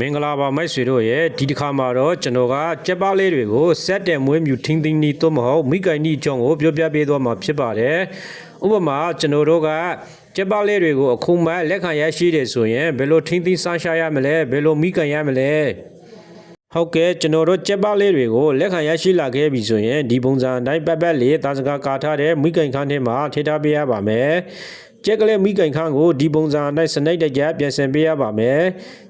မင်္ဂလာပါမိတ်ဆွေတို့ရဲ့ဒီတစ်ခါမှာတော့ကျွန်တော်ကကြက်ပါလေးတွေကိုစက်တယ်မွေးမြူထင်းထင်းနီးသို့မဟုတ်မိကိုင်နီအကြောင်းကိုပြောပြပေးသွားမှာဖြစ်ပါတယ်ဥပမာကျွန်တော်တို့ကကြက်ပါလေးတွေကိုအခုမှလက်ခံရရှိတယ်ဆိုရင်ဘယ်လိုထင်းထင်းဆန်းရှားရမလဲဘယ်လိုမိကိုင်ရမလဲ ဟုတ်ကဲ့ကျွန်တော်တို့ကြက်ပါလေးတွေကိုလက်ခံရရှိလာခဲ့ပြီဆိုရင်ဒီပုံစံအတိုင်းပတ်ပတ်လေးတာစကားကာထားတဲ့မိကိုင်ခန်းထဲမှာထည့်ထားပေးရပါမယ်ကြက်ကလေးမိကင်ခန်းကိုဒီပုံစံအတိုင်းစနိတ်တကြပြန်ဆင်ပေးရပါမယ်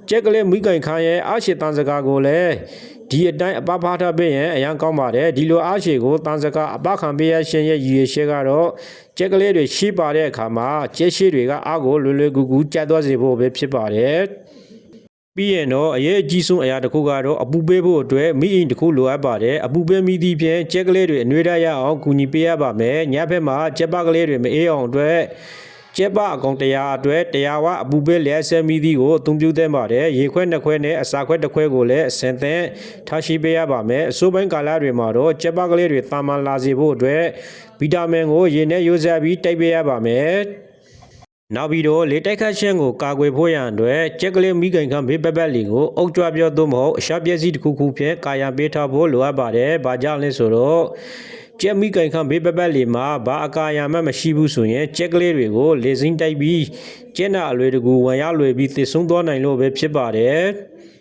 ကြက်ကလေးမိကင်ခန်းရဲ့အားရှိတန်စကားကိုလည်းဒီအတိုင်းအပဖားထားပေးရင်အရန်ကောင်းပါတယ်ဒီလိုအားရှိကိုတန်စကားအပခံပေးရရှင်ရဲ့ရည်ရွယ်ချက်ကတော့ကြက်ကလေးတွေရှိပါတဲ့အခါမှာကြက်ရှိတွေကအားကိုလွယ်လွယ်ကူကူကြက်သွားစေဖို့ပဲဖြစ်ပါတယ် ပြီးရင်တော့အရေးအကြီးဆုံးအရာတစ်ခုကတော့အပူပေးဖို့အတွက်မိအိမ်တစ်ခုလိုအပ်ပါတယ်အပူပေးမိသည့်ဖြင့်ကြက်ကလေးတွေအနှွေးရရအောင်ကူညီပေးရပါမယ်ညဘက်မှာကြက်ပကလေးတွေမအေးအောင်အတွက်ကျက်ပအကောင်တရားအတွက်တရားဝအပူပေးလျက်ဆဲမိသည့်ကိုအသုံးပြုသင့်ပါတယ်ရေခွဲနှစ်ခွဲနဲ့အစာခွဲတစ်ခွဲကိုလည်းအစင်သင့်ထားရှိပေးရပါမယ်အစိုးပိုင်းကာလတွေမှာတော့ကျက်ပကလေးတွေတာမန်လာစေဖို့အတွက်ဗီတာမင်ကိုရေနဲ့ရိုးစားပြီးတိုက်ပေးရပါမယ် နောက်ပြီးတော့လေတိုက်ခတ်ရှင်းကိုကာကွယ်ဖို့ရန်အတွက်ကြက်ကလေးမိခင်ခံဘေးပက်ပက်လီကိုအုတ်ကြွပြောသို့မဟုတ်အရှာပျက်စီးတစ်ခုခုဖြင့်ကာယံပေးထားဖို့လိုအပ်ပါတယ်။ဘာကြောင့်လဲဆိုတော့ကြက်မိခင်ခံဘေးပက်ပက်လီမှာဘာအကာယံမှမရှိဘူးဆိုရင်ကြက်ကလေးတွေကိုလေစိမ့်တိုက်ပြီးကျက်နာအလွယ်တကူဝင်ရောက်လွယ်ပြီးသစ်ဆုံးသွားနိုင်လို့ပဲဖြစ်ပါတယ်။